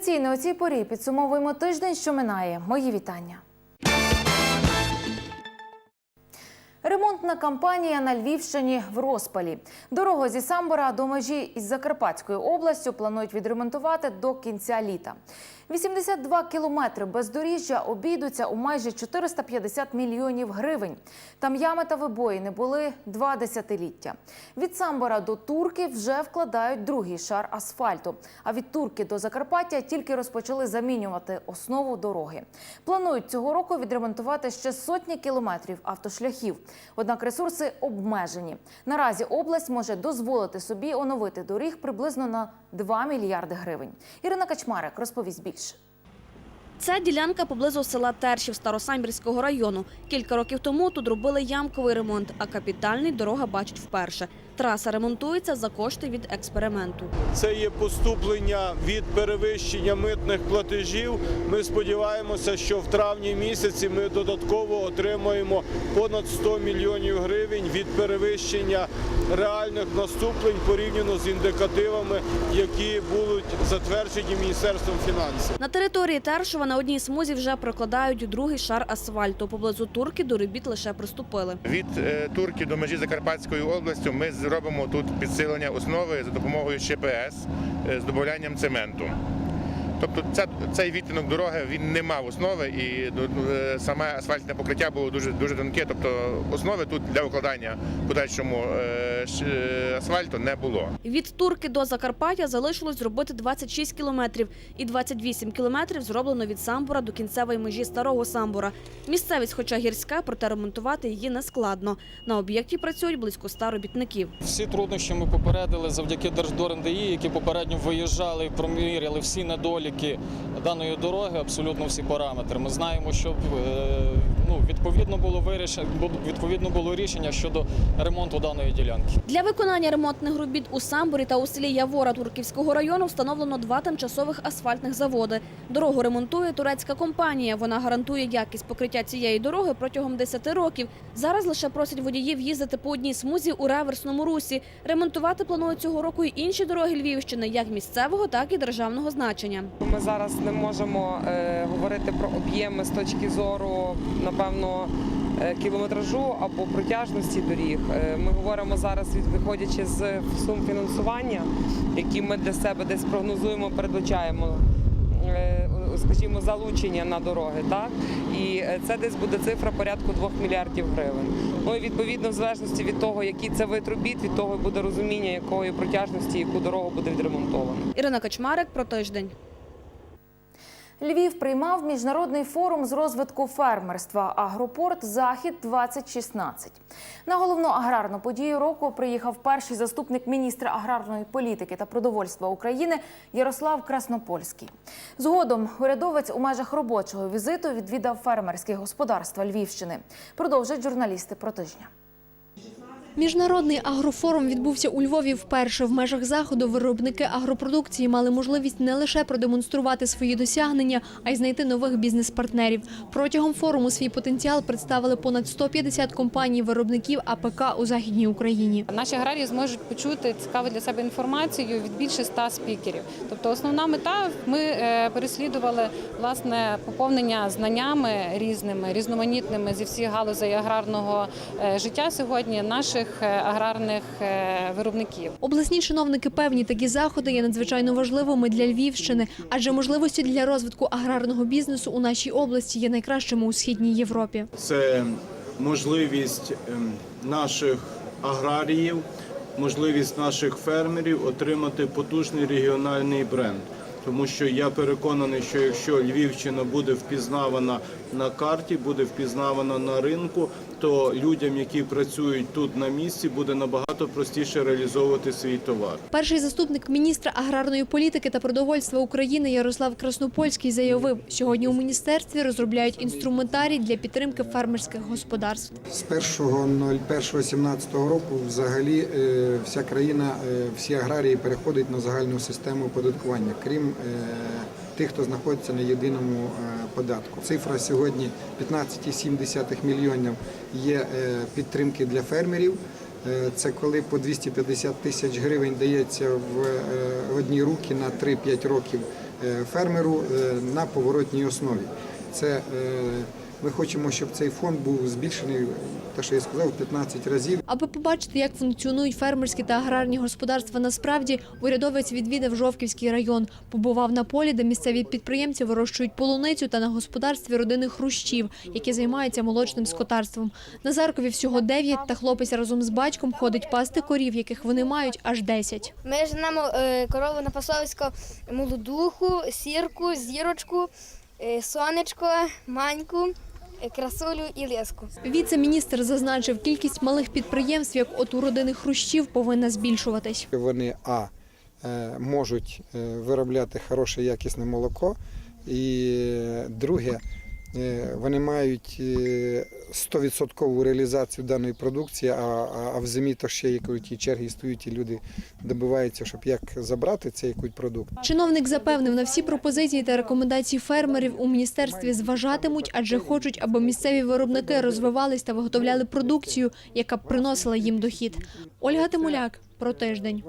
Традиційно у цій порі підсумовуємо тиждень, що минає. Мої вітання. Ремонтна кампанія на Львівщині в розпалі. Дорогу зі Самбора до межі із Закарпатською областю планують відремонтувати до кінця літа. 82 кілометри бездоріжжя обійдуться у майже 450 мільйонів гривень. Там ями та вибої були два десятиліття. Від Самбора до Турки вже вкладають другий шар асфальту. А від Турки до Закарпаття тільки розпочали замінювати основу дороги. Планують цього року відремонтувати ще сотні кілометрів автошляхів. Однак ресурси обмежені. Наразі область може дозволити собі оновити доріг приблизно на 2 мільярди гривень. Ірина Качмарик розповість більше. Це ділянка поблизу села Тершів Старосамбірського району. Кілька років тому тут робили ямковий ремонт, а капітальний дорога бачить вперше. Траса ремонтується за кошти від експерименту. Це є поступлення від перевищення митних платежів. Ми сподіваємося, що в травні місяці ми додатково отримаємо понад 100 мільйонів гривень від перевищення реальних наступлень порівняно з індикативами, які будуть затверджені Міністерством фінансів. На території Тершова на одній смузі вже прокладають другий шар асфальту. Поблизу турки до робіт лише приступили. Від е, Турки до межі Закарпатської області ми зробимо тут підсилення основи за допомогою ШПС е, з додаванням цементу. Тобто ця, цей відтинок дороги він не мав основи і е, саме асфальтне покриття було дуже дуже тонке. Тобто основи тут для укладання подальшому е, е, асфальту не було. Від турки до Закарпаття залишилось зробити 26 кілометрів, і 28 кілометрів зроблено від Самбора до кінцевої межі старого Самбора. Місцевість, хоча гірська, проте ремонтувати її не складно. На об'єкті працюють близько 100 робітників. Всі труднощі ми попередили завдяки Держдор.НДІ, які попередньо виїжджали і проміряли всі недоліки даної дороги, абсолютно всі параметри. Ми знаємо, що е, ну, відповідно було вирішення, відповідно було рішення щодо ремонту даної ділянки. Для виконання ремонтних робіт у Самборі та у селі Явора Турківського району встановлено два тимчасових асфальтних заводи. Дорогу ремонтує турецька компанія. Вона гарантує якість покриття цієї дороги протягом 10 років. Зараз лише просять водіїв їздити по одній смузі у реверсному русі. Ремонтувати планують цього року й інші дороги Львівщини, як місцевого, так і державного значення. Ми зараз не можемо е, говорити про об'єми з точки зору, напевно, е, кілометражу або протяжності доріг. Е, ми говоримо зараз, виходячи з сум фінансування, які ми для себе десь прогнозуємо, передбачаємо. е, Скажімо, залучення на дороги, так і це десь буде цифра порядку 2 мільярдів гривень. Ну і відповідно, в залежності від того, який це вид робіт, від того буде розуміння, якої протяжності, яку дорогу буде відремонтовано. Ірина Качмарик про тиждень. Львів приймав міжнародний форум з розвитку фермерства Агропорт Захід 2016 На головну аграрну подію року приїхав перший заступник міністра аграрної політики та продовольства України Ярослав Краснопольський. Згодом урядовець у межах робочого візиту відвідав фермерські господарства Львівщини. Продовжать журналісти про тижня. Міжнародний агрофорум відбувся у Львові вперше. В межах заходу виробники агропродукції мали можливість не лише продемонструвати свої досягнення, а й знайти нових бізнес-партнерів. Протягом форуму свій потенціал представили понад 150 компаній виробників АПК у західній Україні. Наші аграрії зможуть почути цікаву для себе інформацію від більше ста спікерів. Тобто, основна мета ми е, переслідували власне поповнення знаннями різними, різноманітними зі всіх галузей аграрного е, життя сьогодні наших е, аграрних е, виробників. Обласні чиновники певні, такі заходи є надзвичайно важливими для Львівщини, адже можливості для розвитку аграрного бізнесу у нашій області є найкращими у східній Європі. Це можливість ем, наших аграріїв, можливість наших фермерів отримати потужний регіональний бренд. Тому що я переконаний, що якщо Львівщина буде впізнавана на карті, буде впізнавана на ринку, то людям, які працюють тут на місці, буде набагато простіше реалізовувати свій товар. Перший заступник міністра аграрної політики та продовольства України Ярослав Краснопольський заявив, сьогодні у міністерстві розробляють інструментарій для підтримки фермерських господарств. З 1.01.17 року взагалі е, вся країна, е, всі аграрії переходять на загальну систему оподаткування, крім е, тих, хто знаходиться на єдиному е, податку. Цифра сьогодні 15,7 мільйонів є е, підтримки для фермерів. Це коли по 250 тисяч гривень дається в одні руки на 3-5 років фермеру на поворотній основі. Це ми хочемо, щоб цей фонд був збільшений, те, що я сказав, в 15 разів. Аби побачити, як функціонують фермерські та аграрні господарства насправді, урядовець відвідав Жовківський район. Побував на полі, де місцеві підприємці вирощують полуницю та на господарстві родини хрущів, які займаються молочним скотарством. Назаркові всього 9, та хлопець разом з батьком ходить пасти корів, яких вони мають аж 10. Ми женемо корову на пасовисько молодуху, сірку, зірочку, е, сонечко, маньку, красулю і леску. Віце-міністр зазначив, кількість малих підприємств, як от у родини хрущів, повинна збільшуватись. Вони а е, можуть е, виробляти хороше якісне молоко, і е, друге, вони мають е, 100% реалізацію даної продукції, а, а, в зимі то ще є круті черги стоять, і люди добиваються, щоб як забрати цей якийсь продукт. Чиновник запевнив, на всі пропозиції та рекомендації фермерів у міністерстві зважатимуть, адже хочуть, аби місцеві виробники розвивались та виготовляли продукцію, яка б приносила їм дохід. Ольга Тимуляк про тиждень.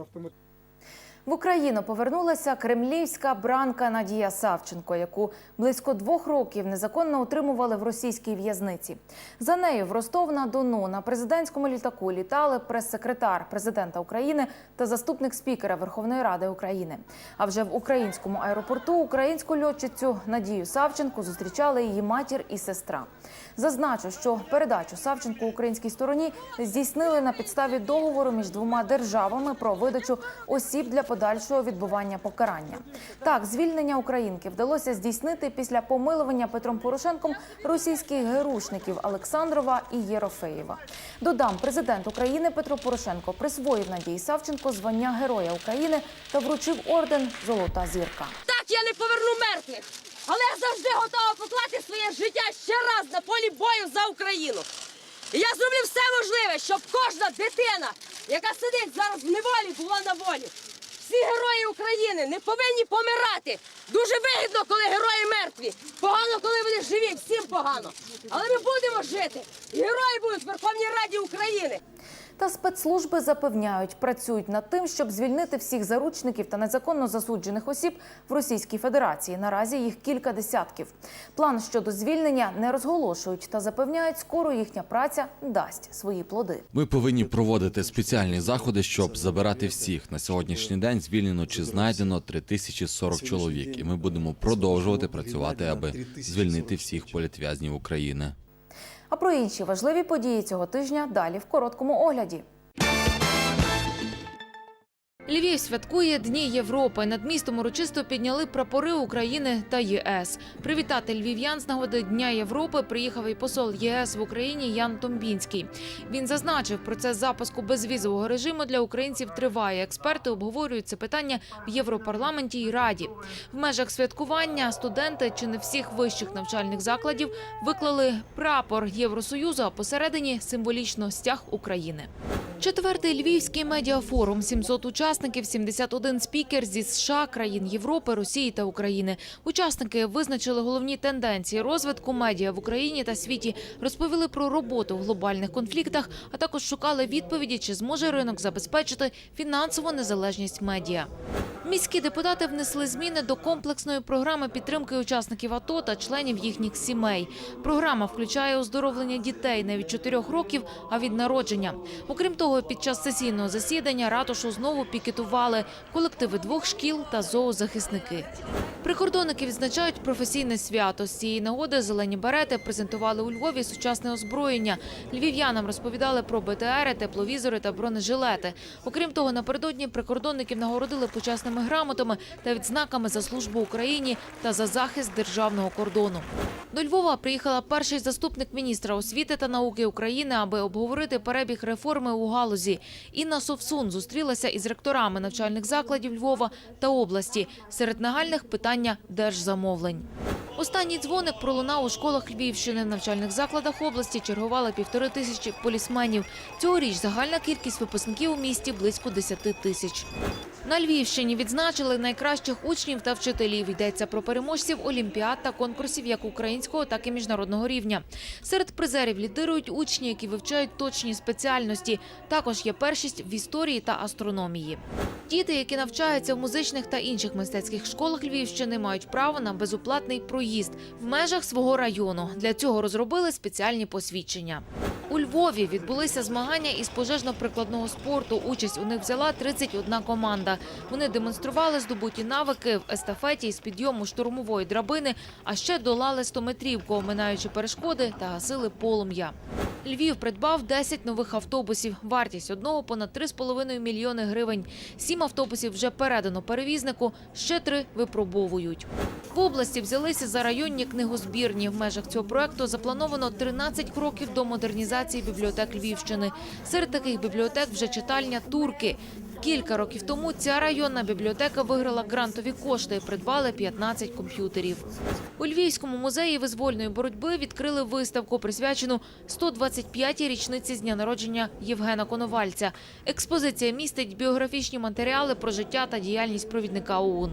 В Україну повернулася кремлівська бранка Надія Савченко, яку близько двох років незаконно утримували в російській в'язниці. За нею в Ростов на Дону на президентському літаку літали прес-секретар президента України та заступник спікера Верховної Ради України. А вже в українському аеропорту українську льотчицю Надію Савченко зустрічали її матір і сестра. Зазначу, що передачу Савченко українській стороні здійснили на підставі договору між двома державами про видачу осіб для подальшого відбування покарання. Так, звільнення українки вдалося здійснити після помилування Петром Порошенком російських герушників Олександрова і Єрофеєва. Додам, президент України Петро Порошенко присвоїв Надії Савченко звання Героя України та вручив орден Золота зірка. Так, я не поверну мертвих, але я завжди готова поклати своє життя ще раз на полі бою за Україну. І я зроблю все можливе, щоб кожна дитина, яка сидить зараз в неволі, була на волі. Всі герої України не повинні помирати. Дуже вигідно, коли герої мертві. Погано, коли вони живі, всім погано. Але ми будемо жити. І герої будуть в Верховній Раді України. Та спецслужби запевняють, працюють над тим, щоб звільнити всіх заручників та незаконно засуджених осіб в Російській Федерації. Наразі їх кілька десятків. План щодо звільнення не розголошують та запевняють, скоро їхня праця дасть свої плоди. Ми повинні проводити спеціальні заходи, щоб забирати всіх. На сьогоднішній день звільнено чи знайдено 3040 чоловік, і ми будемо продовжувати працювати, аби звільнити всіх політв'язнів України. А про інші важливі події цього тижня далі в короткому огляді. Львів святкує Дні Європи. Над містом урочисто підняли прапори України та ЄС. Привітати львів'ян з нагоди Дня Європи приїхав і посол ЄС в Україні Ян Томбінський. Він зазначив, процес запуску безвізового режиму для українців триває. Експерти обговорюють це питання в Європарламенті і Раді. В межах святкування студенти чи не всіх вищих навчальних закладів виклали прапор Євросоюзу, а посередині символічно стяг України. Четвертий львівський медіафорум. 700 учасників, 71 спікер зі США, країн Європи, Росії та України. Учасники визначили головні тенденції розвитку медіа в Україні та світі, розповіли про роботу в глобальних конфліктах, а також шукали відповіді, чи зможе ринок забезпечити фінансову незалежність медіа. Міські депутати внесли зміни до комплексної програми підтримки учасників АТО та членів їхніх сімей. Програма включає оздоровлення дітей не від 4 років, а від народження. Окрім того, під час сесійного засідання ратушу знову пікетували колективи двох шкіл та зоозахисники. Прикордонники відзначають професійне свято. З цієї нагоди зелені берети презентували у Львові сучасне озброєння. Львів'янам розповідали про БТРи, тепловізори та бронежилети. Окрім того, напередодні прикордонників нагородили почесними грамотами та відзнаками за службу Україні та за захист державного кордону. До Львова приїхала перший заступник міністра освіти та науки України, аби обговорити перебіг реформи у галузі. Інна Совсун зустрілася із ректорами навчальних закладів Львова та області. Серед нагальних питання держзамовлень. Останній дзвоник пролунав у школах Львівщини. В навчальних закладах області чергували півтори тисячі полісменів. Цьогоріч загальна кількість випускників у місті близько 10 тисяч. На Львівщині відзначили найкращих учнів та вчителів. Йдеться про переможців олімпіад та конкурсів як українського, так і міжнародного рівня. Серед призерів лідирують учні, які вивчають точні спеціальності. Також є першість в історії та астрономії. Діти, які навчаються в музичних та інших мистецьких школах Львівщини, мають право на безоплатний проїзд в межах свого району. Для цього розробили спеціальні посвідчення. У Львові відбулися змагання із пожежно-прикладного спорту. Участь у них взяла 31 команда. Вони демонстрували здобуті навики в естафеті із підйому штурмової драбини, а ще долали 100-метрівку, оминаючи перешкоди та гасили полум'я. Львів придбав 10 нових автобусів. Вартість одного понад 3,5 мільйони гривень. Сім автобусів вже передано перевізнику, ще три випробовують. В області взялися за районні книгозбірні. В межах цього проекту заплановано 13 кроків до модернізації бібліотек Львівщини. Серед таких бібліотек вже читальня «Турки». Кілька років тому ця районна бібліотека виграла грантові кошти і придбали 15 комп'ютерів. У Львівському музеї визвольної боротьби відкрили виставку, присвячену 125-й річниці з дня народження Євгена Коновальця. Експозиція містить біографічні матеріали про життя та діяльність провідника ОУН.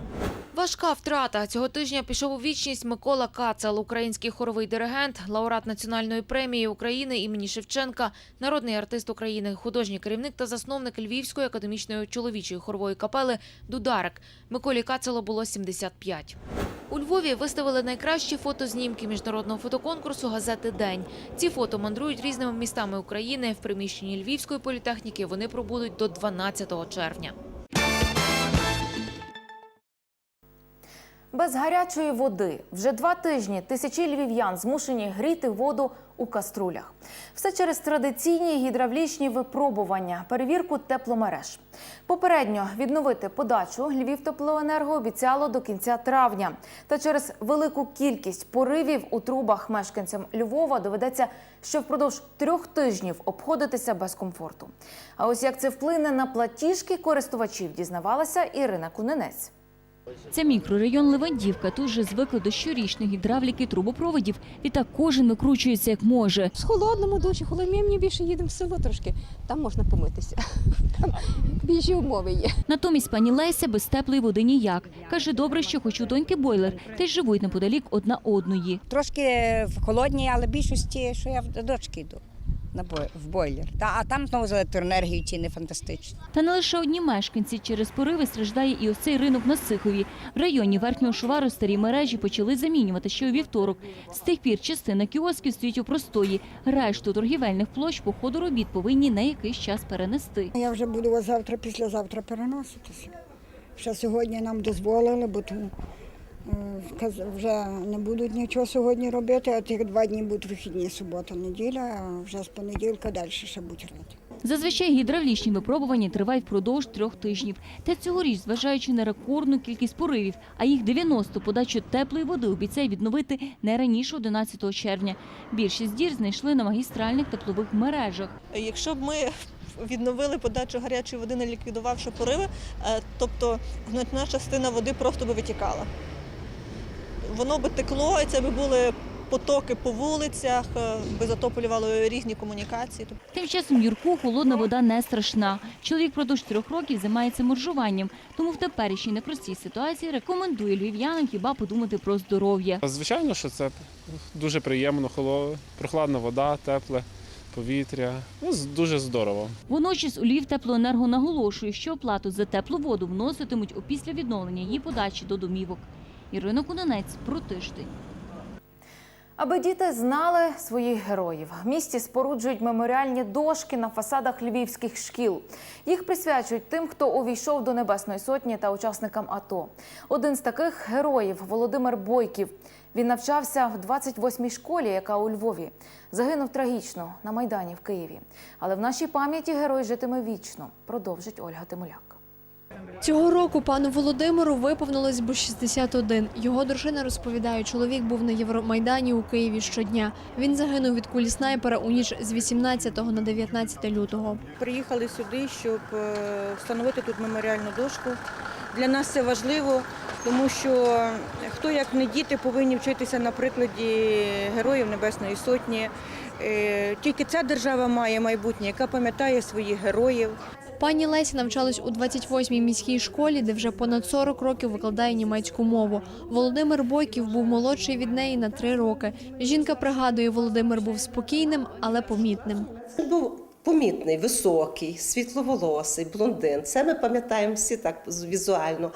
Важка втрата. Цього тижня пішов у вічність Микола Кацал, український хоровий диригент, лауреат Національної премії України імені Шевченка, народний артист України, художній керівник та засновник Львівської академічної чоловічої хорової капели «Дударик». Миколі Кацело було 75. У Львові виставили найкращі фотознімки міжнародного фотоконкурсу газети День. Ці фото мандрують різними містами України. В приміщенні Львівської політехніки вони пробудуть до 12 червня. Без гарячої води вже два тижні тисячі львів'ян змушені гріти воду у каструлях. Все через традиційні гідравлічні випробування, перевірку тепломереж. Попередньо відновити подачу Львівтеплоенерго обіцяло до кінця травня. Та через велику кількість поривів у трубах мешканцям Львова доведеться ще впродовж трьох тижнів обходитися без комфорту. А ось як це вплине на платіжки користувачів, дізнавалася Ірина Куненець. Це мікрорайон Левандівка. Тут же звикли до щорічної гідравліки трубопроводів. Відтак кожен викручується як може. В холодному душі, коли ми мені більше їдемо в село трошки, там можна помитися. Там більші умови є. Натомість пані Леся без теплої води ніяк. Каже, добре, що хоч у доньки бойлер, та й живуть неподалік одна одної. Трошки в холодній, але більшості, що я до дочки йду на бой- в бойлер. Та, а там знову з електроенергією ціни фантастичні. Та не лише одні мешканці через пориви страждає і ось цей ринок на Сихові. В районі верхнього шувару старі мережі почали замінювати ще у вівторок. З тих пір частина кіосків стоїть у простої. Решту торгівельних площ по ходу робіт повинні на якийсь час перенести. Я вже буду завтра, післязавтра переноситися. Ще сьогодні нам дозволили, бо тому вже не будуть нічого сьогодні робити, а тих два дні будуть вихідні, субота, неділя, а вже з понеділка далі ще будуть робити. Зазвичай гідравлічні випробування тривають впродовж трьох тижнів. Та цьогоріч, зважаючи на рекордну кількість поривів, а їх 90 подачу теплої води обіцяє відновити не раніше 11 червня. Більшість дір знайшли на магістральних теплових мережах. Якщо б ми відновили подачу гарячої води, не ліквідувавши пориви, е, тобто значна частина води просто би витікала. Воно би текло, і це би були потоки по вулицях, е, би затоплювали різні комунікації. Тим часом Юрку холодна вода не страшна. Чоловік продовж трьох років займається моржуванням, тому в теперішній непростій ситуації рекомендує львів'янам хіба подумати про здоров'я. Звичайно, що це дуже приємно, холо- прохладна вода, тепле повітря. Ну, дуже здорово. Водночас у Львів теплоенерго наголошує, що оплату за теплу воду вноситимуть опісля відновлення її подачі до домівок. Ірина Кунанець про тиждень. Аби діти знали своїх героїв. В місті споруджують меморіальні дошки на фасадах львівських шкіл. Їх присвячують тим, хто увійшов до Небесної Сотні та учасникам АТО. Один з таких героїв Володимир Бойків. Він навчався в 28-й школі, яка у Львові. Загинув трагічно на Майдані в Києві. Але в нашій пам'яті герой житиме вічно, продовжить Ольга Тимуляк. Цього року пану Володимиру виповнилось би 61. Його дружина розповідає, чоловік був на Євромайдані у Києві щодня. Він загинув від кулі снайпера у ніч з 18 на 19 лютого. Приїхали сюди, щоб е, встановити тут меморіальну дошку. Для нас це важливо, тому що хто як не діти повинні вчитися на прикладі героїв Небесної Сотні. Е, Тільки ця держава має майбутнє, яка пам'ятає своїх героїв. Пані Леся навчалась у 28-й міській школі, де вже понад 40 років викладає німецьку мову. Володимир Бойків був молодший від неї на три роки. Жінка пригадує, Володимир був спокійним, але помітним. Був помітний, високий, світловолосий, блондин. Це ми пам'ятаємо всі так візуально.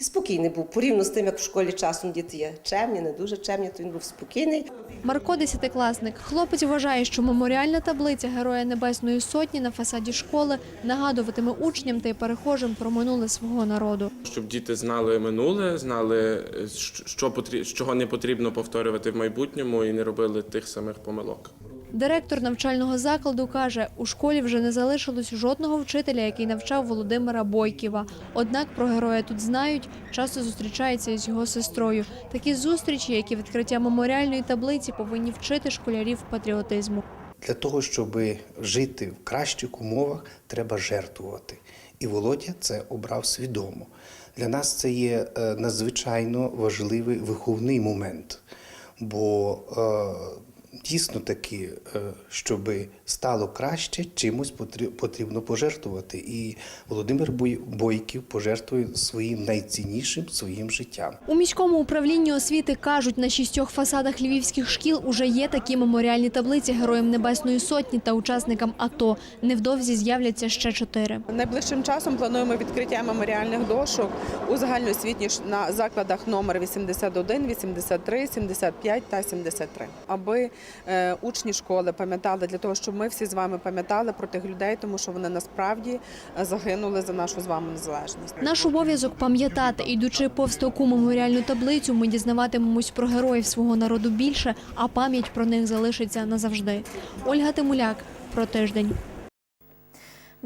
І спокійний був, порівняно з тим, як в школі часом діти є чемні, не дуже чемні, то він був спокійний. Марко десятикласник. Хлопець вважає, що меморіальна таблиця Героя Небесної Сотні на фасаді школи нагадуватиме учням та й перехожим про минуле свого народу. щоб діти знали минуле, знали, е, що потрі- чого не потрібно повторювати в майбутньому і не робили тих самих помилок. Директор навчального закладу каже, у школі вже не залишилось жодного вчителя, який навчав Володимира Бойківа. Однак про героя тут знають, часто зустрічається із його сестрою. Такі зустрічі, як і відкриття меморіальної таблиці, повинні вчити школярів патріотизму. Для того, щоб жити в кращих умовах, треба жертвувати. І Володя це обрав свідомо. Для нас це є е, надзвичайно важливий виховний момент. Бо е, дійсно таки, е, щоб стало краще, чимось потрі- потрібно пожертвувати. І Володимир Бой- Бойків пожертвує своїм найціннішим своїм життям. У міському управлінні освіти кажуть, на шістьох фасадах львівських шкіл уже є такі меморіальні таблиці Героям Небесної Сотні та учасникам АТО. Невдовзі з'являться ще чотири. Найближчим часом плануємо відкриття меморіальних дошок у загальноосвітніх ш- на закладах номер 81, 83, 75 та 73. Аби учні школи пам'ятали для того, щоб ми всі з вами пам'ятали про тих людей, тому що вони насправді е, загинули за нашу з вами незалежність. Наш обов'язок пам'ятати, ідучи повз таку меморіальну таблицю, ми дізнаватимемось про героїв свого народу більше, а пам'ять про них залишиться назавжди. Ольга Тимуляк про тиждень.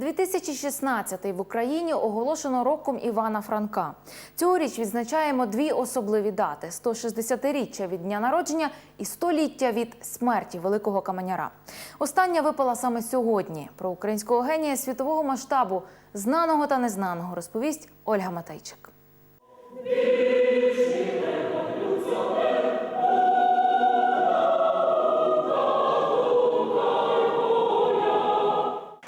2016 в Україні оголошено роком Івана Франка. Цьогоріч відзначаємо дві особливі дати: 160-річчя від дня народження і 100-ліття від смерті великого каменяра. Остання випала саме сьогодні. Про українського генія світового масштабу, знаного та незнаного, розповість Ольга Матейчик.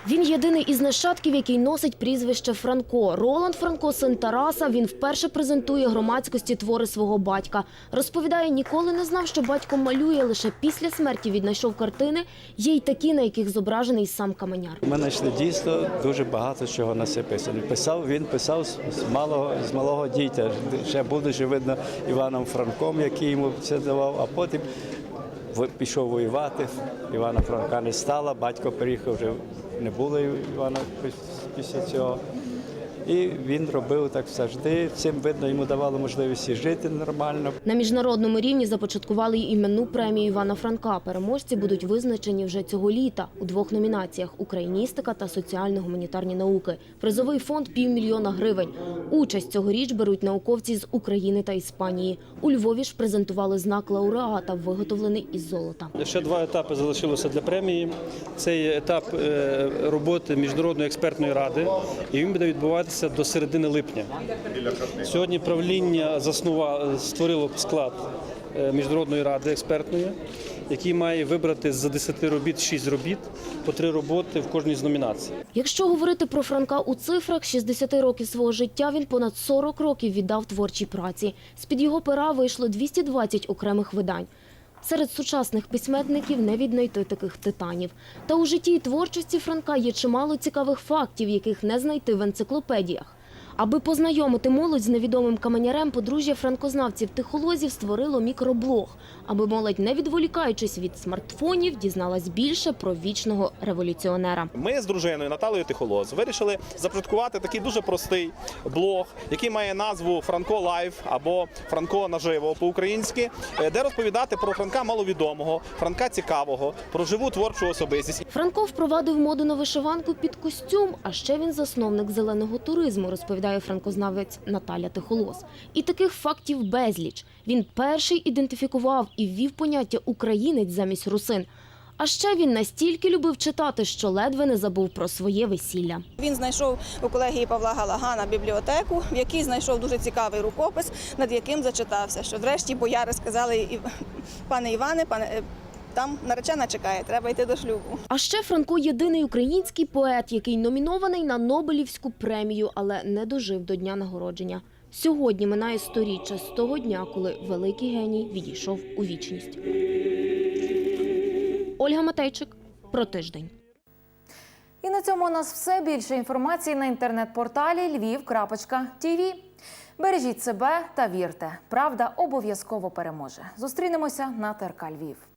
Він єдиний із нащадків, який носить прізвище Франко. Роланд Франко, син Тараса. Він вперше презентує громадськості твори свого батька. Розповідає, ніколи не знав, що батько малює. Лише після смерті віднайшов картини. Є й такі, на яких зображений сам каменяр. Ми знайшли дійсно дуже багато чого на це писано. Писав він писав з малого з малого дітя, ще будучи видно Іваном Франком, який йому це давав, а потім пішов воювати. Івана Франка не стало, батько приїхав вже не було Івана після цього. І він робив так завжди. Цим видно, йому давало можливість і жити нормально. На міжнародному рівні започаткували й іменну премію Івана Франка. Переможці будуть визначені вже цього літа у двох номінаціях: україністика та соціально-гуманітарні науки. Призовий фонд півмільйона гривень. Участь цьогоріч беруть науковці з України та Іспанії. У Львові ж презентували знак лауреата, виготовлений із золота. Ще два етапи залишилося для премії. Це є етап е, роботи міжнародної експертної ради, і він буде відбуватися до середини липня. Сьогодні правління заснувало, створило склад е, міжнародної ради експертної, який має вибрати з 10 робіт 6 робіт по 3 роботи в кожній з номінацій. Якщо говорити про Франка у цифрах, 60 років свого життя він понад 40 років віддав творчій праці. З-під його пера вийшло 220 окремих видань. Серед сучасних письменників не віднайти таких титанів. Та у житті і творчості Франка є чимало цікавих фактів, яких не знайти в енциклопедіях. Аби познайомити молодь з невідомим каменярем, подружжя франкознавців тихолозів створило мікроблог, аби молодь, не відволікаючись від смартфонів, дізналась більше про вічного революціонера. Ми з дружиною Наталею Тихолоз вирішили започаткувати такий дуже простий блог, який має назву Франко Лайв або Франко наживо по-українськи, е, де розповідати про Франка маловідомого, Франка цікавого, про живу творчу особистість. Франко впровадив моду на вишиванку під костюм, а ще він засновник зеленого туризму, розповідає франкознавець Наталя Тихолос. І таких фактів безліч. Він перший ідентифікував і ввів поняття українець замість русин. А ще він настільки любив читати, що ледве не забув про своє весілля. Він знайшов у колегії Павла Галагана бібліотеку, в якій знайшов дуже цікавий рукопис, над яким зачитався. Що врешті бояри сказали «І- пане Іване, пане. Там наречена чекає, треба йти до шлюбу. А ще Франко єдиний український поет, який номінований на Нобелівську премію, але не дожив до дня нагородження. Сьогодні минає сторіччя з того дня, коли великий геній відійшов у вічність. Ольга Матейчик про тиждень. І на цьому у нас все. Більше інформації на інтернет-порталі lviv.tv. Бережіть себе та вірте. Правда обов'язково переможе. Зустрінемося на ТРК Львів.